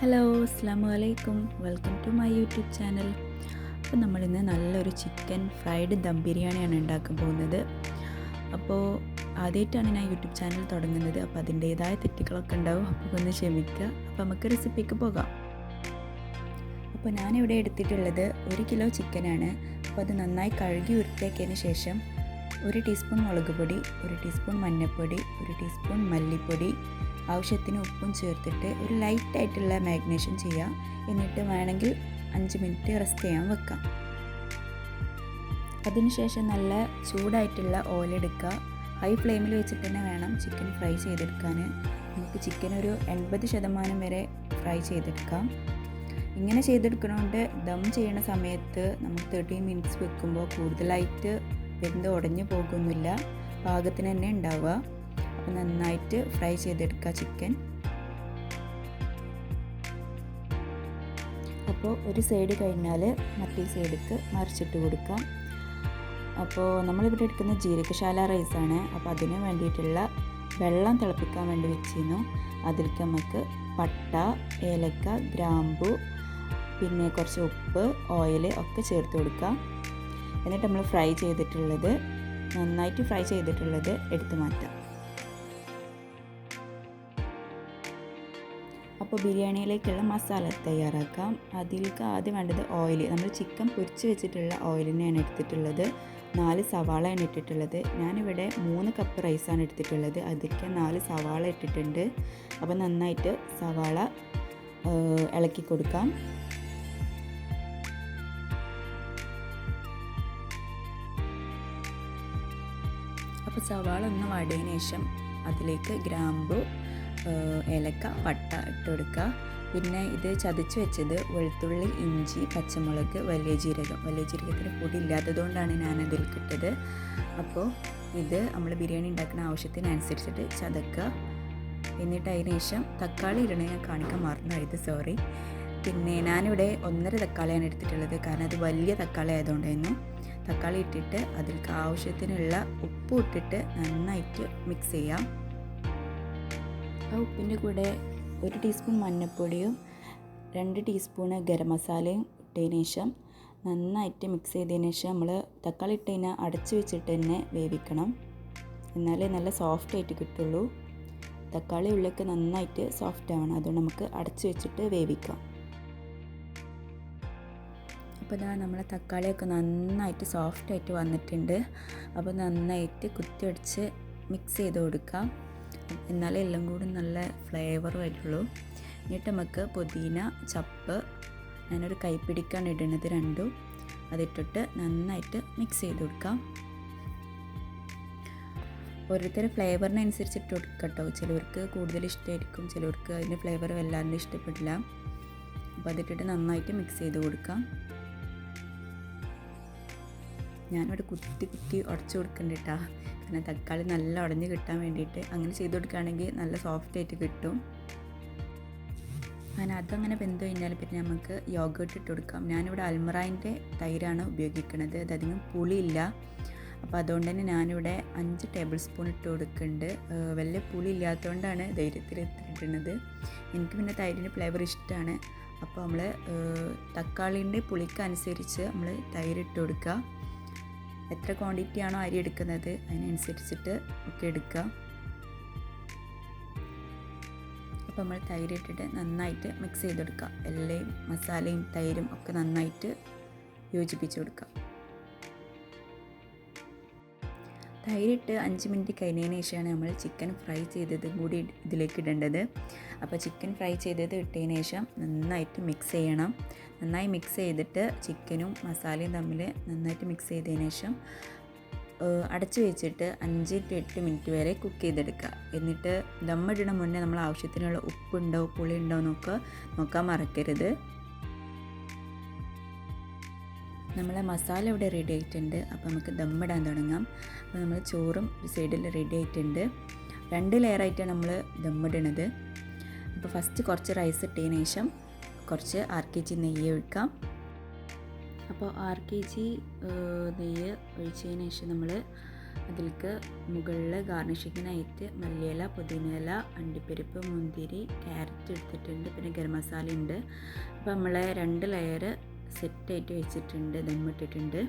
Hello അസ്സാം വലൈക്കും welcome to my YouTube channel. അപ്പോൾ നമ്മളിന്ന് നല്ലൊരു ചിക്കൻ ഫ്രൈഡ് ദം ബിരിയാണിയാണ് ഉണ്ടാക്കാൻ പോകുന്നത്. അപ്പോൾ ആദ്യമായിട്ടാണ് ഞാൻ യൂട്യൂബ് ചാനൽ തുടങ്ങുന്നത്. അപ്പോൾ അതിന്റേതായ തെറ്റുകളൊക്കെ ഉണ്ടാവും. അപ്പോൾ ഒന്ന് ക്ഷമിക്കുക. അപ്പോൾ നമുക്ക് റെസിപ്പിക്ക് പോകാം. അപ്പോൾ ഞാനിവിടെ എടുത്തിട്ടുള്ളത് ഒരു കിലോ ചിക്കനാണ്. അപ്പോൾ അത് നന്നായി കഴുകി ഉരുത്തിയാക്കിയതിന് ശേഷം ഒരു ടീസ്പൂൺ മുളക് പൊടി ഒരു ടീസ്പൂൺ മഞ്ഞൾപ്പൊടി ഒരു ടീസ്പൂൺ മല്ലിപ്പൊടി ആവശ്യത്തിന് ഉപ്പും ചേർത്തിട്ട് ഒരു ലൈറ്റായിട്ടുള്ള മാഗ്നേഷൻ ചെയ്യാം. എന്നിട്ട് വേണമെങ്കിൽ അഞ്ച് മിനിറ്റ് റെസ്റ്റ് ചെയ്യാൻ വെക്കാം. അതിനുശേഷം നല്ല ചൂടായിട്ടുള്ള ഓയിൽ എടുക്കുക. ഹൈ ഫ്ലെയിമിൽ വെച്ചിട്ട് തന്നെ വേണം ചിക്കൻ ഫ്രൈ ചെയ്തെടുക്കാൻ. നമുക്ക് ചിക്കൻ ഒരു എൺപത് ശതമാനം വരെ ഫ്രൈ ചെയ്തെടുക്കാം. ഇങ്ങനെ ചെയ്തെടുക്കണോണ്ട് ദം ചെയ്യണ സമയത്ത് നമ്മൾ തേർട്ടീൻ മിനിറ്റ്സ് വെക്കുമ്പോൾ കൂടുതലായിട്ട് വെന്ത് ഉടഞ്ഞു പോകുന്നില്ല. പാകത്തിന് തന്നെ ഉണ്ടാവുക. അപ്പോൾ നന്നായിട്ട് ഫ്രൈ ചെയ്തെടുക്കുക ചിക്കൻ. അപ്പോൾ ഒരു സൈഡ് കഴിഞ്ഞാൽ മറ്റേ സൈഡിക്ക് മറിച്ചിട്ട് കൊടുക്കാം. അപ്പോൾ നമ്മളിവിടെ എടുക്കുന്ന ജീരകശാല റൈസാണ്. അപ്പോൾ അതിന് വേണ്ടിയിട്ടുള്ള വെള്ളം തിളപ്പിക്കാൻ വേണ്ടി വെച്ചിരുന്നു. അതിലേക്ക് നമുക്ക് പട്ട ഏലക്ക ഗ്രാമ്പു പിന്നെ കുറച്ച് ഉപ്പ് ഓയിൽ ഒക്കെ ചേർത്ത് കൊടുക്കാം. എന്നിട്ട് നമ്മൾ ഫ്രൈ ചെയ്തിട്ടുള്ളത് നന്നായിട്ട് ഫ്രൈ ചെയ്തിട്ടുള്ളത് എടുത്തു മാറ്റാം. അപ്പോൾ ബിരിയാണിയിലേക്കുള്ള മസാല തയ്യാറാക്കാം. അതിലേക്ക് ആദ്യം വേണ്ടത് ഓയിൽ നമ്മൾ ചിക്കൻ പൊരിച്ച് വെച്ചിട്ടുള്ള ഓയിലിനെയാണ് എടുത്തിട്ടുള്ളത്. നാല് സവാളയാണ് ഇട്ടിട്ടുള്ളത്. ഞാനിവിടെ മൂന്ന് കപ്പ് റൈസാണ് എടുത്തിട്ടുള്ളത്. അതിലേക്ക് നാല് സവാള ഇട്ടിട്ടുണ്ട്. അപ്പോൾ നന്നായിട്ട് സവാള ഇളക്കി കൊടുക്കാം. അപ്പോൾ സവാള ഒന്ന് വാടിയതിന് ശേഷം അതിലേക്ക് ഗ്രാമ്പു ഏലക്ക പട്ട ഇട്ട് കൊടുക്കുക പിന്നെ ഇത് ചതച്ച് വെച്ചത് വെളുത്തുള്ളി ഇഞ്ചി പച്ചമുളക് വലിയ ജീരകം. വലിയ ജീരകത്തിന് പൊടി ഇല്ലാത്തതുകൊണ്ടാണ് ഞാൻ അതിൽ കിട്ടത് അപ്പോൾ ഇത് നമ്മൾ ബിരിയാണി ഉണ്ടാക്കുന്ന ആവശ്യത്തിനനുസരിച്ചിട്ട് ചതക്കുക. എന്നിട്ട് അതിന് ശേഷം തക്കാളി ഇടണ ഞാൻ കാണിക്കാൻ മറന്നായത് സോറി. പിന്നെ ഞാനിവിടെ ഒന്നര തക്കാളിയാണ് എടുത്തിട്ടുള്ളത്. കാരണം അത് വലിയ തക്കാളി ആയതുകൊണ്ടായിരുന്നു. തക്കാളി ഇട്ടിട്ട് അതിൽക്ക് ആവശ്യത്തിനുള്ള ഉപ്പ് ഇട്ടിട്ട് നന്നായിട്ട് മിക്സ് ചെയ്യാം. ആ ഉപ്പിന്റെ കൂടെ ഒരു ടീസ്പൂൺ മഞ്ഞൾപ്പൊടിയും രണ്ട് ടീസ്പൂണ് ഗരം മസാലയും ഇട്ടതിന് ശേഷം നന്നായിട്ട് മിക്സ് ചെയ്തതിന് ശേഷം നമ്മൾ തക്കാളി ഇട്ട് കഴിഞ്ഞാൽ അടച്ചു വെച്ചിട്ട് തന്നെ വേവിക്കണം. എന്നാലേ നല്ല സോഫ്റ്റ് ആയിട്ട് കിട്ടുള്ളൂ. തക്കാളി ഉള്ളിലേക്ക് നന്നായിട്ട് സോഫ്റ്റ് ആവണം. അതുകൊണ്ട് നമുക്ക് അടച്ചു വെച്ചിട്ട് വേവിക്കാം. അപ്പോൾ ഇതാ നമ്മളെ തക്കാളിയൊക്കെ നന്നായിട്ട് സോഫ്റ്റ് ആയിട്ട് വന്നിട്ടുണ്ട്. അപ്പോൾ നന്നായിട്ട് കുത്തിയടിച്ച് മിക്സ് ചെയ്ത് കൊടുക്കാം. എന്നാലേ എല്ലാം കൂടി നല്ല ഫ്ലേവർ വരുള്ളൂ. എന്നിട്ട് നമുക്ക് പുതിന ചപ്പ് ഞാനൊരു കൈപ്പിടിക്കാണ് ഇടുന്നത് രണ്ടും. അതിട്ടിട്ട് നന്നായിട്ട് മിക്സ് ചെയ്ത് കൊടുക്കാം. ഓരോരുത്തർ ഫ്ലേവറിനനുസരിച്ച് ഇട്ട് കൊടുക്കട്ടോ ചിലവർക്ക് കൂടുതൽ ഇഷ്ടമായിരിക്കും ചിലവർക്ക് അതിന്റെ ഫ്ലേവർ വല്ലാണ്ട് ഇഷ്ടപ്പെടില്ല. അപ്പോൾ അതിട്ടിട്ട് നന്നായിട്ട് മിക്സ് ചെയ്ത് കൊടുക്കാം. ഞാനിവിടെ കുത്തി കുത്തി ഉടച്ചു കൊടുക്കണ്ടിട്ടാ കാരണം തക്കാളി നല്ല ഉടഞ്ഞ് കിട്ടാൻ വേണ്ടിയിട്ട് അങ്ങനെ ചെയ്ത് കൊടുക്കുകയാണെങ്കിൽ നല്ല സോഫ്റ്റ് ആയിട്ട് കിട്ടും. അങ്ങനെ അതങ്ങനെ വെന്ത് കഴിഞ്ഞാൽ പിന്നെ നമുക്ക് യോഗേട്ട് ഇട്ട് കൊടുക്കാം. ഞാനിവിടെ അൽമറായിന്റെ തൈരാണ് ഉപയോഗിക്കുന്നത്. അതധികം പുളിയില്ല. അപ്പോൾ അതുകൊണ്ട് തന്നെ ഞാനിവിടെ അഞ്ച് ടേബിൾ സ്പൂൺ ഇട്ട് കൊടുക്കുന്നുണ്ട്. വലിയ പുളി ഇല്ലാത്തതുകൊണ്ടാണ് ധൈര്യത്തിൽ ഇട്ടിട്ടുള്ളത്. എനിക്ക് പിന്നെ തൈരിന്റെ ഫ്ലേവർ ഇഷ്ടമാണ്. അപ്പോൾ നമ്മൾ തക്കാളീന്റെ പുളിക്കനുസരിച്ച് നമ്മൾ തൈരിട്ട് കൊടുക്കുക. എത്ര ക്വാണ്ടിറ്റി ആണോ അരി എടുക്കുന്നത് അതിനനുസരിച്ചിട്ട് ഒക്കെ എടുക്കുക. അപ്പോൾ നമ്മൾ തൈര് ഇട്ടിട്ട് നന്നായിട്ട് മിക്സ് ചെയ്തെടുക്കുക. എല്ലാം മസാലയും തൈരും ഒക്കെ നന്നായിട്ട് യോജിപ്പിച്ച് കൊടുക്കുക. തൈരിട്ട് അഞ്ച് മിനിറ്റ് കഴിഞ്ഞതിന് ശേഷമാണ് നമ്മൾ ചിക്കൻ ഫ്രൈ ചെയ്തതും കൂടി ഇതിലേക്ക് ഇടേണ്ടത്. അപ്പോൾ ചിക്കൻ ഫ്രൈ ചെയ്തത് ഇട്ടതിന് ശേഷം നന്നായിട്ട് മിക്സ് ചെയ്യണം. നന്നായി മിക്സ് ചെയ്തിട്ട് ചിക്കനും മസാലയും തമ്മിൽ നന്നായിട്ട് മിക്സ് ചെയ്തതിന് ശേഷം അടച്ചു വെച്ചിട്ട് അഞ്ച് ടു എട്ട് മിനിറ്റ് വരെ കുക്ക് ചെയ്തെടുക്കുക. എന്നിട്ട് ദമ്മിടണ മുന്നേ നമ്മൾ ആവശ്യത്തിനുള്ള ഉപ്പുണ്ടോ പുളിയുണ്ടോ എന്നൊക്കെ നോക്കാൻ മറക്കരുത്. നമ്മളെ മസാല ഇവിടെ റെഡി ആയിട്ടുണ്ട്. അപ്പോൾ നമുക്ക് ദമ്മിടാൻ തുടങ്ങാം. അപ്പോൾ നമ്മൾ ചോറും ഒരു സൈഡിൽ റെഡി ആയിട്ടുണ്ട്. രണ്ട് ലെയറായിട്ടാണ് നമ്മൾ ദമ്മിടണത്. അപ്പോൾ ഫസ്റ്റ് കുറച്ച് റൈസ് ഇട്ടതിന് ശേഷം കുറച്ച് ആർ കെ ജി നെയ്യ് ഒഴിക്കാം. അപ്പോൾ ആർ കെ ജി നെയ്യ് ഒഴിച്ചതിന് ശേഷം നമ്മൾ അതിലേക്ക് മുകളിൽ ഗാർണിഷിങ്ങിനായിട്ട് മല്ലിയില പുതിനയില അണ്ടിപ്പരിപ്പ് മുന്തിരി ക്യാരറ്റ് എടുത്തിട്ടുണ്ട്. പിന്നെ ഗരം മസാല ഉണ്ട് അപ്പോൾ നമ്മളെ രണ്ട് ലെയർ സെറ്റായിട്ട് വെച്ചിട്ടുണ്ട് ദമ്മിട്ടിട്ടുണ്ട്.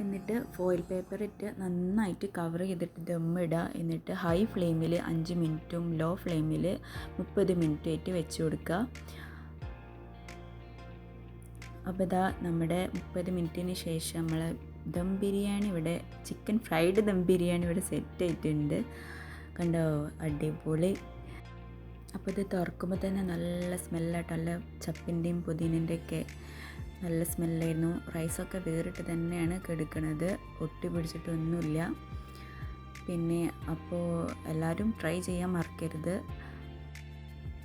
എന്നിട്ട് ഫോയിൽ പേപ്പർ ഇട്ട് നന്നായിട്ട് കവർ ചെയ്തിട്ട് ദമ്മിടുക എന്നിട്ട് ഹൈ ഫ്ലെയിമിൽ അഞ്ച് മിനിറ്റും ലോ ഫ്ലെയിമിൽ മുപ്പത് മിനിറ്റും ആയിട്ട് വെച്ച് കൊടുക്കുക. അപ്പോൾ ഇതാ നമ്മുടെ മുപ്പത് മിനിറ്റിന് ശേഷം നമ്മൾ ദം ബിരിയാണി ഇവിടെ ചിക്കൻ ഫ്രൈഡ് ദം ബിരിയാണി ഇവിടെ സെറ്റ് ആയിട്ടുണ്ട്. കണ്ടോ? അടിപൊളി. അപ്പോൾ ഇത് തുറക്കുമ്പോൾ തന്നെ നല്ല സ്മെല്ലായിട്ട് നല്ല ചപ്പിന്റെയും പുതിനേന്റെ ഒക്കെ നല്ല സ്മെല്ലായിരുന്നു. റൈസൊക്കെ വേറിട്ട് തന്നെയാണ് കെടുക്കുന്നത് ഒട്ടി പിടിച്ചിട്ടൊന്നുമില്ല. പിന്നെ അപ്പോൾ എല്ലാവരും ട്രൈ ചെയ്യാൻ മറക്കരുത്.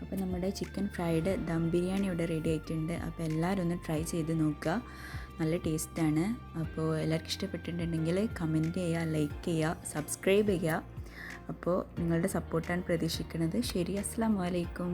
അപ്പോൾ നമ്മുടെ ചിക്കൻ ഫ്രൈഡ് ദം ബിരിയാണി ഇവിടെ റെഡി ആയിട്ടുണ്ട്. അപ്പോൾ എല്ലാവരും ഒന്ന് ട്രൈ ചെയ്ത് നോക്കുക. നല്ല ടേസ്റ്റാണ്. അപ്പോൾ എല്ലാവർക്കും ഇഷ്ടപ്പെട്ടിട്ടുണ്ടെങ്കിൽ കമന്റ് ചെയ്യുക ലൈക്ക് ചെയ്യുക സബ്സ്ക്രൈബ് ചെയ്യുക. അപ്പോൾ നിങ്ങളുടെ സപ്പോർട്ടാണ് പ്രതീക്ഷിക്കുന്നത്. ശരി അസ്സാം വലൈക്കും